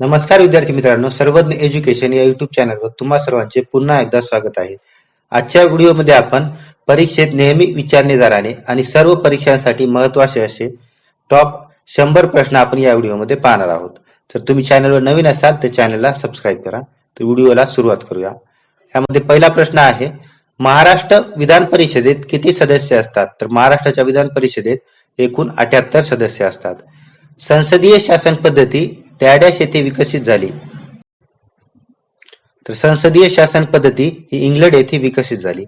नमस्कार विद्यार्थी मित्रांनो सर्वज्ञ एज्युकेशन या युट्यूब चॅनलवर तुम्हा सर्वांचे पुन्हा एकदा स्वागत आहे. आजच्या व्हिडिओमध्ये आपण परीक्षेत नेहमी विचारणे जाणारे आणि सर्व परीक्षांसाठी महत्त्वाचे असे टॉप शंभर प्रश्न आपण या व्हिडिओमध्ये पाहणार आहोत. तर तुम्ही चॅनलवर नवीन असाल तर चॅनलला सबस्क्राईब करा. तर व्हिडिओला सुरुवात करूया. यामध्ये पहिला प्रश्न आहे महाराष्ट्र विधान परिषदेत किती सदस्य असतात? तर महाराष्ट्राच्या विधान परिषदेत एकूण अठ्याहत्तर सदस्य असतात. संसदीय शासन पद्धती डॅडॅश येथे विकसित झाली. तर संसदीय शासन पद्धती ही इंग्लंड येथे विकसित झाली.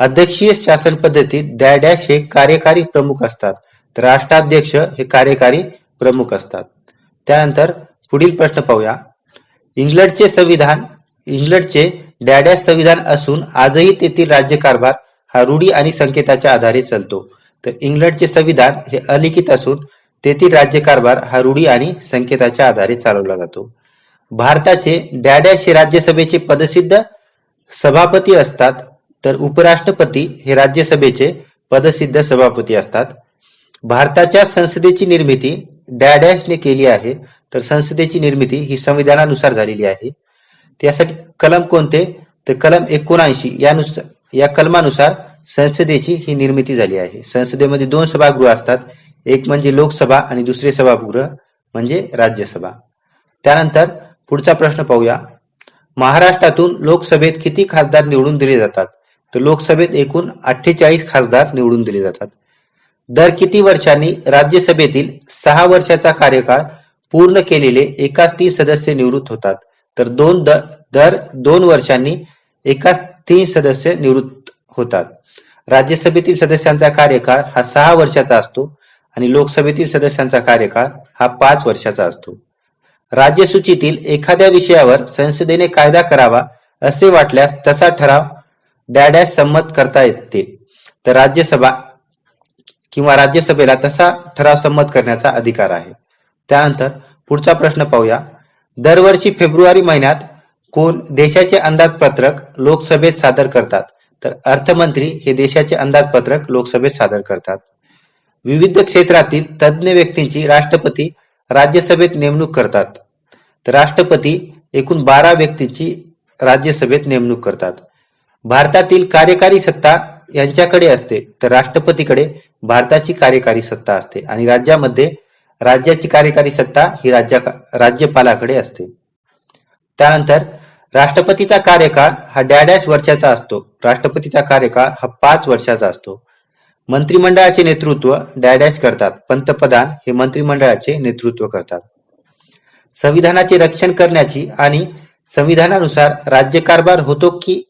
अध्यक्षीय शासन पद्धतीत डॅडॅश हे कार्यकारी प्रमुख असतात. तर राष्ट्राध्यक्ष हे कार्यकारी प्रमुख असतात. त्यानंतर पुढील प्रश्न पाहूया. इंग्लंडचे संविधान इंग्लंडचे डॅडॅश संविधान असून आजही तेथील राज्यकारभार हा रूढी आणि संकेताच्या आधारे चालतो. तर इंग्लंडचे संविधान हे अलिखित असून तेथील राज्यकारभार हा रूढी आणि संकेताच्या आधारे चालवला जातो. भारताचे डॅडॅश हे राज्यसभेचे पदसिद्ध सभापती असतात तर उपराष्ट्रपती हे राज्यसभेचे पदसिद्ध सभापती असतात. भारताच्या संसदेची निर्मिती डॅडॅशने केली आहे तर संसदेची निर्मिती ही संविधानानुसार झालेली आहे. त्यासाठी कलम कोणते? तर कलम एकोणऐंशी यानुसार या कलमानुसार संसदेची ही निर्मिती झाली आहे. संसदेमध्ये दोन सभागृह असतात एक म्हणजे लोकसभा आणि दुसरे सभागृह म्हणजे राज्यसभा. त्यानंतर पुढचा प्रश्न पाहूया. महाराष्ट्रातून लोकसभेत किती खासदार निवडून दिले जातात? तर लोकसभेत एकूण अठ्ठेचाळीस खासदार निवडून दिले जातात. दर किती वर्षांनी राज्यसभेतील सहा वर्षाचा कार्यकाळ पूर्ण केलेले एकाच तीन सदस्य निवृत्त होतात? तर दोन द- दर दोन वर्षांनी एकाच तीन सदस्य निवृत्त होतात. राज्यसभेतील सदस्यांचा कार्यकाळ हा सहा वर्षाचा असतो. आणि लोकसभेतील सदस्यांचा कार्यकाळ हा पाच वर्षाचा असतो. राज्यसूचीतील एखाद्या विषयावर संसदेने कायदा करावा असे वाटल्यास तसा ठराव डॅडॅश संमत करता येते. तर राज्यसभा किंवा राज्यसभेला तसा ठराव संमत करण्याचा अधिकार आहे. त्यानंतर पुढचा प्रश्न पाहूया. दरवर्षी फेब्रुवारी महिन्यात कोण देशाचे अंदाजपत्रक लोकसभेत सादर करतात? तर अर्थमंत्री हे देशाचे अंदाजपत्रक लोकसभेत सादर करतात. विविध क्षेत्रातील तज्ज्ञ व्यक्तींची राष्ट्रपती राज्यसभेत नेमणूक करतात. तर राष्ट्रपती एकूण बारा व्यक्तींची राज्यसभेत नेमणूक करतात. भारतातील कार्यकारी सत्ता यांच्याकडे असते तर राष्ट्रपतीकडे भारताची कार्यकारी सत्ता असते आणि राज्यामध्ये राज्याची कार्यकारी सत्ता ही राज्या राज्यपालाकडे असते. त्यानंतर राष्ट्रपतीचा कार्यकाळ हा डॅडॅश वर्षाचा असतो. राष्ट्रपतीचा कार्यकाळ हा पाच वर्षाचा असतो. मंत्रिमंडळाचे नेतृत्व डॅडॅश करतात. पंतप्रधान हे मंत्रिमंडळाचे नेतृत्व करतात. संविधानाचे रक्षण करण्याची आणि संविधानानुसार राज्यकारभार होतो की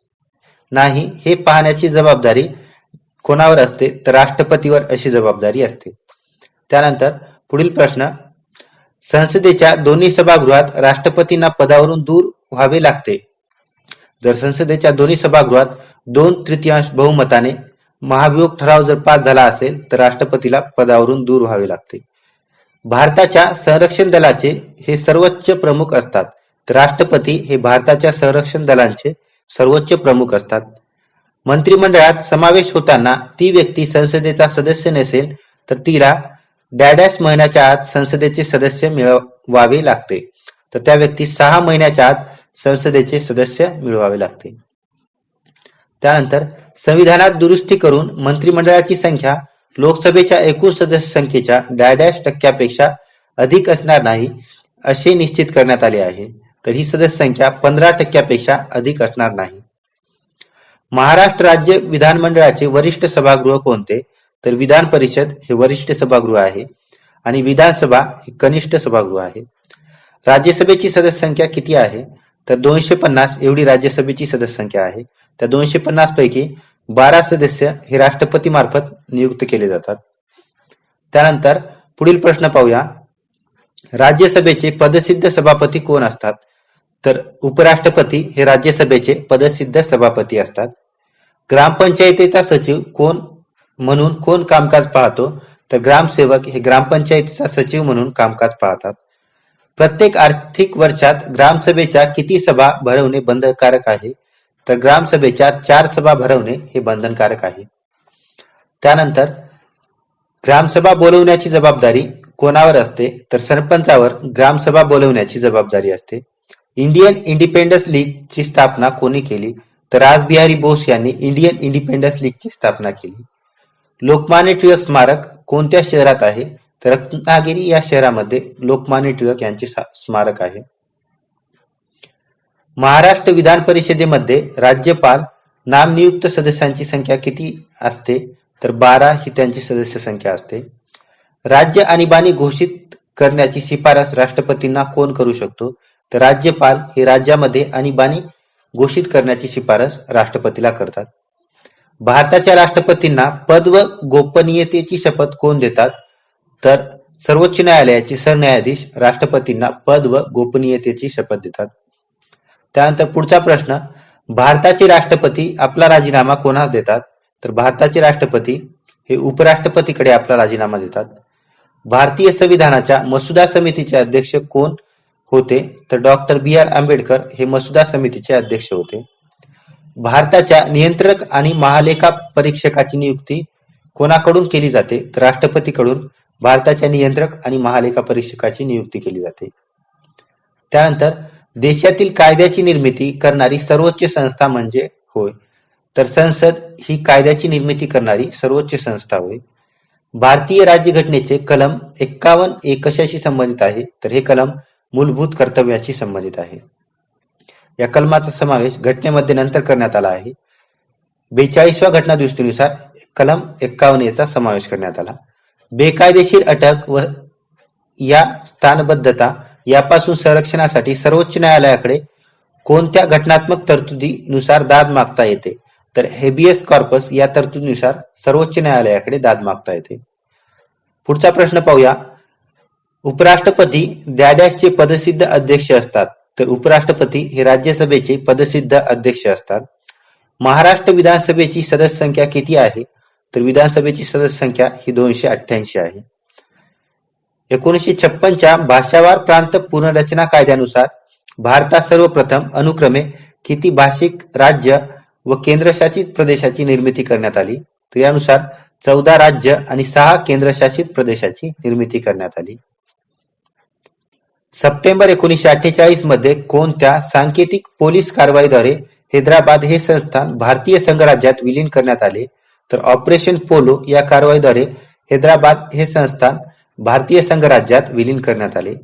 नाही हे पाहण्याची जबाबदारी कोणावर असते तर राष्ट्रपतीवर अशी जबाबदारी असते. त्यानंतर पुढील प्रश्न संसदेच्या दोन्ही सभागृहात राष्ट्रपतींना पदावरून दूर व्हावे लागते. जर संसदेच्या दोन्ही सभागृहात दोन तृतीयांश बहुमताने महाभियोग ठराव जर पास झाला असेल तर राष्ट्रपतीला पदावरून दूर व्हावे लागते. भारताच्या संरक्षण दलाचे हे सर्वोच्च प्रमुख असतात. तर राष्ट्रपती हे भारताच्या संरक्षण दलांचे सर्वोच्च प्रमुख असतात. मंत्रिमंडळात समावेश होताना ती व्यक्ती संसदेचा सदस्य नसेल तर तिला डॅडॅश महिन्याच्या आत संसदेचे सदस्य मिळवावे लागते. तर त्या व्यक्ती सहा महिन्याच्या आत संसदेचे सदस्य मिळवावे लागते. त्यानंतर संविधानात दुरुस्ती करून मंत्रिमंडळाची संख्या लोकसभेच्या एकूण सदस्य संख्येच्या डॅश टक्क्यापेक्षा अधिक असणार नाही असे निश्चित करण्यात आले आहे. तर ही सदस्य संख्या पंधरा टक्क्यापेक्षा अधिक असणार नाही. महाराष्ट्र राज्य विधानमंडळाचे वरिष्ठ सभागृह कोणते? तर विधान परिषद हे वरिष्ठ सभागृह आहे आणि विधानसभा हे कनिष्ठ सभागृह आहे. राज्यसभेची सदस्य संख्या किती आहे? तर दोनशे पन्नास एवढी राज्यसभेची सदस्य संख्या आहे. त्या दोनशे पन्नास पैकी बारा सदस्य हे राष्ट्रपती मार्फत नियुक्त केले जातात. त्यानंतर पुढील प्रश्न पाहूया. राज्यसभेचे पदसिद्ध सभापती कोण असतात? तर उपराष्ट्रपती हे राज्यसभेचे पदसिद्ध सभापती असतात. ग्रामपंचायतीचा सचिव कोण म्हणून कोण कामकाज पाहतो? तर ग्रामसेवक हे ग्रामपंचायतीचा सचिव म्हणून कामकाज पाहतात. प्रत्येक आर्थिक वर्षात ग्रामसभेच्या किती सभा भरवणे बंधनकारक आहे? तर ग्रामसभेच्या चार सभा भरवणे हे बंधनकारक आहे. त्यानंतर ग्रामसभा बोलवण्याची जबाबदारी कोणावर असते? तर सरपंचावर ग्रामसभा बोलवण्याची जबाबदारी असते. इंडियन इंडिपेंडन्स लीगची स्थापना कोणी केली? तर राजबिहारी बोस यांनी इंडियन इंडिपेंडन्स लीगची स्थापना केली. लोकमान्य टिळक स्मारक कोणत्या शहरात आहे? तर रत्नागिरी या शहरामध्ये लोकमान्य टिळक यांचे स्मारक आहे. महाराष्ट्र विधान परिषदेमध्ये राज्यपाल नामनियुक्त सदस्यांची संख्या किती असते? तर बारा ही त्यांची सदस्य संख्या असते. राज्य आणीबाणी घोषित करण्याची शिफारस राष्ट्रपतींना कोण करू शकतो? तर राज्यपाल हे राज्यामध्ये आणीबाणी घोषित करण्याची शिफारस राष्ट्रपतीला करतात. भारताच्या राष्ट्रपतींना पद व गोपनीयतेची शपथ कोण देतात? तर सर्वोच्च न्यायालयाचे सरन्यायाधीश राष्ट्रपतींना पद व गोपनीयतेची शपथ देतात. त्यानंतर पुढचा प्रश्न भारताचे राष्ट्रपती आपला राजीनामा कोणास देतात? तर भारताचे राष्ट्रपती हे उपराष्ट्रपतीकडे आपला राजीनामा देतात. भारतीय संविधानाच्या मसुदा समितीचे अध्यक्ष कोण होते? तर डॉक्टर बी. आर. आंबेडकर हे मसुदा समितीचे अध्यक्ष होते. भारताच्या नियंत्रक आणि महालेखा परीक्षकाची नियुक्ती कोणाकडून केली जाते? तर राष्ट्रपतीकडून भारताच्या नियंत्रक आणि महालेखा परीक्षकाची नियुक्ती केली जाते. त्यानंतर देशातील कायद्याची निर्मिती करणारी सर्वोच्च संस्था म्हणजे होय. तर संसद ही कायद्याची निर्मिती करणारी सर्वोच्च संस्था होय. भारतीय राज्यघटनेचे कलम एक्कावन्न एक कशाशी संबंधित आहे. तर हे कलम मूलभूत कर्तव्याशी संबंधित आहे. या कलमाचा समावेश घटनेमध्ये नंतर करण्यात आला आहे. बेचाळीसव्या घटना दुरुस्तीनुसार कलम एक्कावन्न याचा समावेश करण्यात आला. बेकायदेशीर अटक व या स्थानबद्धता यापासून संरक्षणासाठी सर्वोच्च न्यायालयाकडे कोणत्या घटनात्मक तरतुदीनुसार दाद मागता येते? तर हेबियस कॉर्पस या तरतुदीनुसार सर्वोच्च न्यायालयाकडे दाद मागता येते. पुढचा प्रश्न पाहूया. उपराष्ट्रपती द्याडॅशचे पदसिद्ध अध्यक्ष असतात. तर उपराष्ट्रपती हे राज्यसभेचे पदसिद्ध अध्यक्ष असतात. महाराष्ट्र विधानसभेची सदस्य संख्या किती आहे? तर विधानसभेची सदस्य संख्या ही दोनशे अठ्ठ्याऐंशी आहे. एकोणीसशे छप्पनच्या भाषावार प्रांत पुनर्रचना कायद्यानुसार भारतात सर्वप्रथम अनुक्रमे किती भाषिक राज्य व केंद्रशासित प्रदेशाची निर्मिती करण्यात आली? तर यानुसार चौदा राज्य आणि सहा केंद्रशासित प्रदेशाची निर्मिती करण्यात आली. सप्टेंबर एकोणीसशे अठ्ठेचाळीसमध्ये कोणत्या सांकेतिक पोलीस कारवाईद्वारे हैदराबाद हे संस्थान भारतीय संघराज्यात विलीन करण्यात आले? तर ऑपरेशन पोलो या कारवाईद्वारे हैदराबाद हे संस्थान भारतीय संघराज्यात विलीन करण्यात आले.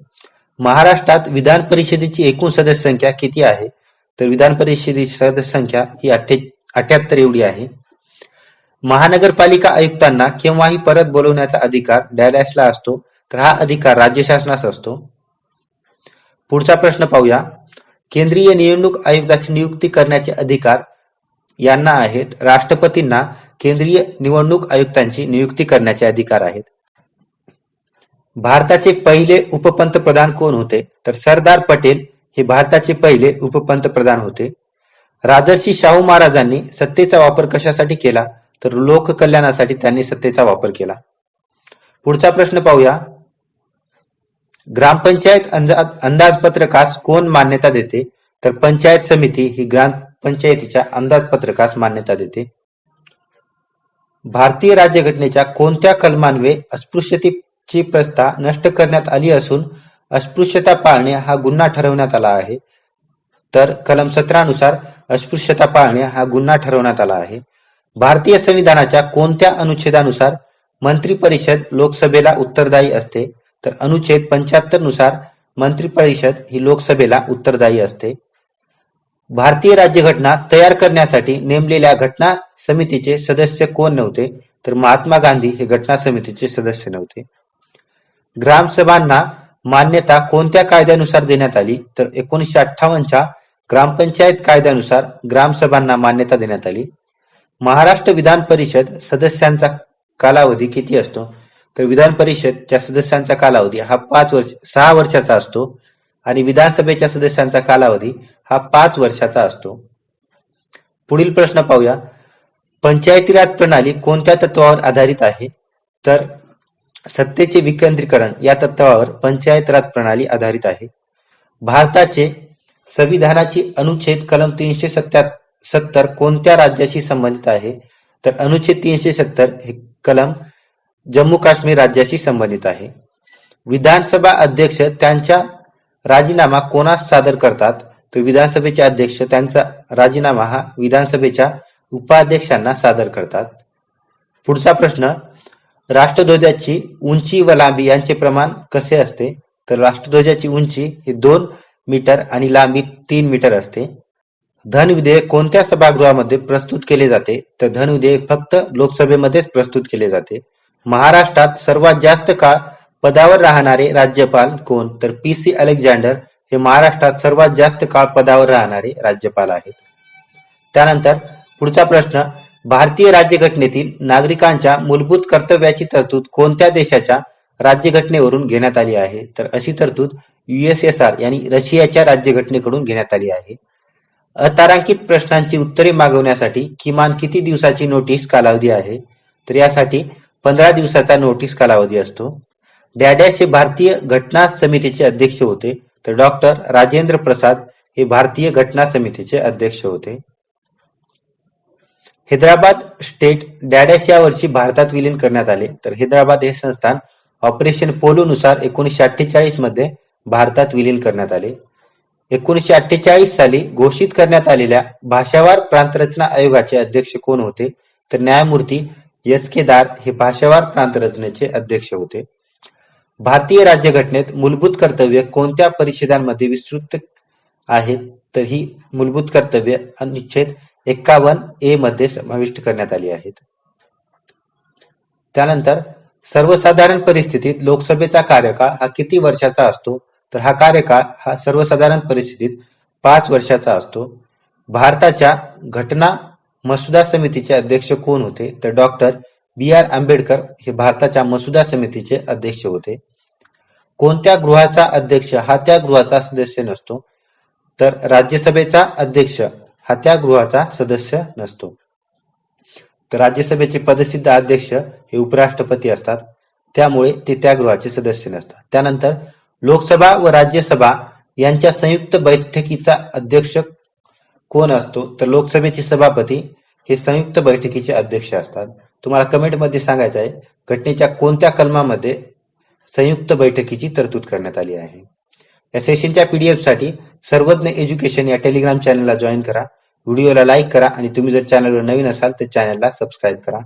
महाराष्ट्रात विधान परिषदेची एकूण सदस्य संख्या किती आहे? तर विधान परिषदेची सदस्य संख्या ही अठ्ठे अठ्याहत्तर एवढी आहे. महानगरपालिका आयुक्तांना केव्हाही परत बोलवण्याचा अधिकार डॅलॅशला असतो तर हा अधिकार राज्य शासनास असतो. पुढचा प्रश्न पाहूया. केंद्रीय निवडणूक आयुक्ताची नियुक्ती करण्याचे अधिकार यांना आहेत. राष्ट्रपतींना केंद्रीय निवडणूक आयुक्तांची नियुक्ती करण्याचे अधिकार आहेत. भारताचे पहिले उपपंतप्रधान कोण होते? तर सरदार पटेल हे भारताचे पहिले उपपंतप्रधान होते. राजर्षी शाहू महाराजांनी सत्तेचा वापर कशासाठी केला? तर लोककल्याणासाठी त्यांनी सत्तेचा वापर केला. पुढचा प्रश्न पाहूया. ग्रामपंचायत अंदाजपत्रकास कोण मान्यता देते? तर पंचायत समिती ही ग्रामपंचायतीच्या अंदाजपत्रकास मान्यता देते. भारतीय राज्यघटनेच्या कोणत्या कलमान्वये ची प्रस्था नष्ट करण्यात आली असून अस्पृश्यता पाळणे हा गुन्हा ठरवण्यात आला आहे. तर कलम सतरानुसार अस्पृश्यता पाळणे हा गुन्हा ठरवण्यात आला आहे. भारतीय संविधानाच्या कोणत्या अनुच्छेदानुसार मंत्री परिषद लोकसभेला उत्तरदायी असते? तर अनुच्छेद पंच्याहत्तरनुसार मंत्री परिषद ही लोकसभेला उत्तरदायी असते. भारतीय राज्यघटना तयार करण्यासाठी नेमलेल्या घटना समितीचे सदस्य कोण नव्हते? तर महात्मा गांधी हे घटना समितीचे सदस्य नव्हते. ग्रामसभांना मान्यता कोणत्या कायद्यानुसार देण्यात आली? तर एकोणीसशे अठ्ठावन्नच्या ग्रामपंचायत कायद्यानुसार ग्रामसभांना मान्यता देण्यात आली. महाराष्ट्र विधान परिषद सदस्यांचा कालावधी किती असतो? तर विधान परिषदच्या सदस्यांचा कालावधी हा पाच वर्ष सहा वर्षाचा असतो आणि विधानसभेच्या सदस्यांचा कालावधी हा पाच वर्षाचा असतो. पुढील प्रश्न पाहूया. पंचायती राज प्रणाली कोणत्या तत्वावर आधारित आहे? तर सत्तेचे विकेंद्रीकरण या तत्वावर पंचायत राज प्रणाली आधारित आहे. भारताचे संविधानाची अनुच्छेद कलम तीनशे सत्तर कोणत्या राज्याशी संबंधित आहे? तर अनुच्छेद तीनशे सत्तर हे कलम जम्मू काश्मीर राज्याशी संबंधित आहे. विधानसभा अध्यक्ष त्यांचा राजीनामा कोणास सादर करतात? तर विधानसभेचे अध्यक्ष त्यांचा राजीनामा हा विधानसभेच्या उपाध्यक्षांना सादर करतात. पुढचा प्रश्न राष्ट्रध्वजाची उंची व लांबी यांचे प्रमाण कसे असते? तर राष्ट्रध्वजाची उंची ही दोन मीटर आणि लांबी तीन मीटर असते. धन विधेयक कोणत्या सभागृहामध्ये प्रस्तुत केले जाते? तर धन विधेयक फक्त लोकसभेमध्येच प्रस्तुत केले जाते. महाराष्ट्रात सर्वात जास्त काळ पदावर राहणारे राज्यपाल कोण? तर पी सी अलेक्झांडर हे महाराष्ट्रात सर्वात जास्त काळ पदावर राहणारे राज्यपाल आहेत. त्यानंतर पुढचा प्रश्न भारतीय राज्यघटनेतील नागरिकांच्या मूलभूत कर्तव्याची तरतूद कोणत्या देशाच्या राज्यघटनेवरून घेण्यात आली आहे? तर अशी तरतूद युएसएसआर यांनी रशियाच्या राज्यघटनेकडून घेण्यात आली आहे. अतारांकित प्रश्नांची उत्तरे मागवण्यासाठी किमान किती दिवसाची नोटीस कालावधी आहे? तर यासाठी पंधरा दिवसाचा नोटीस कालावधी असतो. डॅडॅश हे भारतीय घटना समितीचे अध्यक्ष होते. तर डॉक्टर राजेंद्र प्रसाद हे भारतीय घटना समितीचे अध्यक्ष होते. हैदराबाद स्टेट डॅडॅश या वर्षी भारतात विलीन करण्यात आले. तर हैदराबाद हे संस्थान ऑपरेशन पोलो नुसार एकोणीसशे अठ्ठेचाळीसमध्ये भारतात विलीन करण्यात आले. एकोणीसशे अठ्ठेचाळीस साली घोषित करण्यात आलेल्या भाषावार प्रांतरचना आयोगाचे अध्यक्ष कोण होते? तर न्यायमूर्ती एस के दार हे भाषावार प्रांतरचनेचे अध्यक्ष होते. भारतीय राज्यघटनेत मूलभूत कर्तव्य कोणत्या परिषदांमध्ये विस्तृत आहेत? तर ही मूलभूत कर्तव्य अनुच्छेद एक्कावन्न ए मध्ये समाविष्ट करण्यात आली आहेत. त्यानंतर सर्वसाधारण परिस्थितीत लोकसभेचा कार्यकाळ हा किती वर्षाचा असतो? तर हा कार्यकाळ हा सर्वसाधारण परिस्थितीत पाच वर्षाचा असतो. भारताच्या घटना मसुदा समितीचे अध्यक्ष कोण होते? तर डॉक्टर बी आर आंबेडकर हे भारताच्या मसुदा समितीचे अध्यक्ष होते. कोणत्या गृहाचा अध्यक्ष हा त्या गृहाचा सदस्य नसतो. तर राज्यसभेचा अध्यक्ष हा त्या गृहाचा सदस्य नसतो. तर राज्यसभेचे पदसिद्ध अध्यक्ष हे उपराष्ट्रपती असतात. त्यामुळे ते त्या गृहाचे सदस्य नसतात. त्यानंतर लोकसभा व राज्यसभा यांच्या संयुक्त बैठकीचा अध्यक्ष कोण असतो? तर लोकसभेचे सभापती हे संयुक्त बैठकीचे अध्यक्ष असतात. तुम्हाला कमेंटमध्ये सांगायचं आहे घटनेच्या कोणत्या कलमामध्ये संयुक्त बैठकीची तरतूद करण्यात आली आहे? या सेशनच्या पीडीएफसाठी सर्वज्ञ एज्युकेशन या टेलिग्राम चॅनलला जॉईन करा. व्हिडिओला लाईक करा आणि तुम्ही जर चॅनलवर नवीन असाल तर चॅनलला सबस्क्राईब करा.